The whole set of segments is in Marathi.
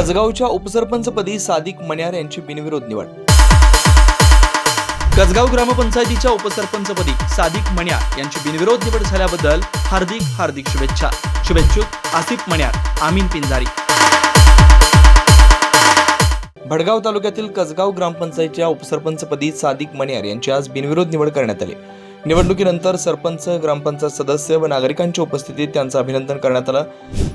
कसगावच्या उपसरपंचपदी सादिक मण्यार यांची बिनविरोध निवड. कसगाव ग्रामपंचायतीच्या उपसरपंचपदी सादिक मण्यार यांची बिनविरोध निवड झाल्याबद्दल हार्दिक हार्दिक शुभेच्छा. शुभेच्छुक आसिफ मण्यार आमीन पिंजारी. भडगाव तालुक्यातील कसगाव ग्रामपंचायतच्या उपसरपंचपदी सादिक मण्यार यांची आज बिनविरोध निवड करण्यात आली. निवडणुकीनंतर सरपंच ग्रामपंचायत सदस्य व नागरिकांच्या उपस्थितीत त्यांचं अभिनंदन करण्यात आलं.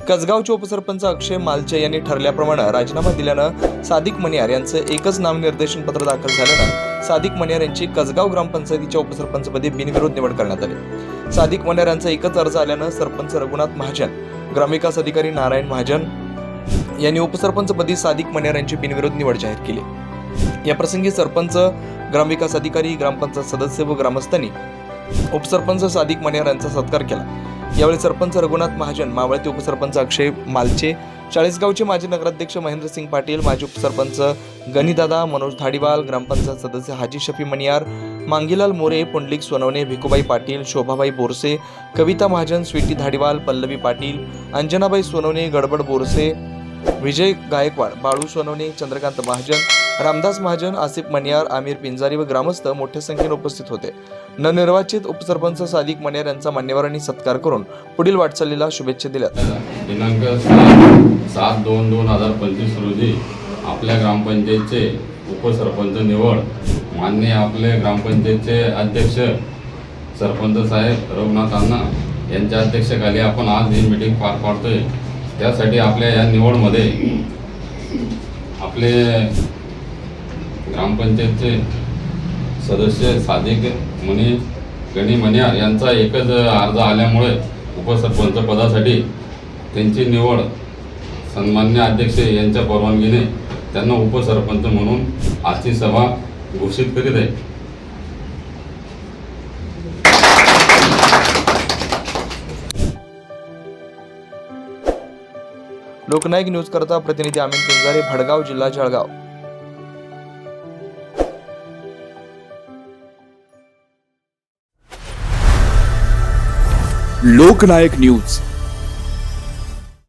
कसगावचे उपसरपंच अक्षय मालचे यांनी ठरल्याप्रमाणे राजीनामा दिल्यानं सादिक मनियार यांचं एकच नामनिर्देशन पत्र दाखल झाल्यानं सादिक मनियार यांची कसगाव ग्रामपंचायतीच्या उपसरपंचपदी बिनविरोध निवड करण्यात आली. सादिक मनियार यांचा एकच अर्ज आल्यानं सरपंच रघुनाथ महाजन ग्रामविकास अधिकारी नारायण महाजन यांनी उपसरपंचपदी सादिक मनियार यांची बिनविरोध निवड जाहीर केली. याप्रसंगी सरपंच ग्रामविकास अधिकारी ग्रामपंचायत सदस्य व ग्रामस्थांनी उपसरपंच सादिक मनेर यांचा सत्कार केला. यावेळी सरपंच रघुनाथ महाजन मावळते उपसरपंच अक्षय मालचे चाळीसगावचे माजी नगराध्यक्ष महेंद्रसिंग पाटील माजी उपसरपंच गणिदादा मनोज धाडीवाल ग्रामपंचायत सदस्य हाजी शफी मनियार मांगीलाल मोरे पुंडलिक सोनवणे भिकूबाई पाटील शोभाबाई बोरसे कविता महाजन स्वीटी धाडीवाल पल्लवी पाटील अंजनाबाई सोनवणे गडबड बोरसे विजय गायकवाड बाळू सोनवणे चंद्रकांत महाजन रामदास महाजन आसिफ मनियार आमिर पिंजारी व ग्रामस्थ मोठ्या संख्येने उपस्थित होते. नवनिर्वाचित उपसरपंच सादिक मनियार यांचा मान्यवरांनी सत्कार करून पुढील वाटचालीला शुभेच्छा दिल्या. दिनांक सात दोन दोन हजार पंचवीस रोजी आपल्या ग्रामपंचायतचे उपसरपंच निवड मान्य आपले ग्रामपंचायतचे अध्यक्ष सरपंच साहेब रघुनाथ अण्णा यांच्या अध्यक्षाखाली आपण आज ही मीटिंग पार पाडतोय. त्यासाठी आपल्या या निवडमध्ये आपले ग्रामपंचायतचे सदस्य सादिक मनी गणी मनियार यांचा एकच अर्ज आल्यामुळे उपसरपंच पदासाठी त्यांची निवड सन्मान्य अध्यक्ष यांच्या परवानगीने त्यांना उपसरपंच म्हणून आजची सभा घोषित करीत आहे. लोकनायक न्यूज करता प्रतिनिधी अमित पिंजारे भडगाव जिल्हा जळगाव. लोकनायक न्यूज.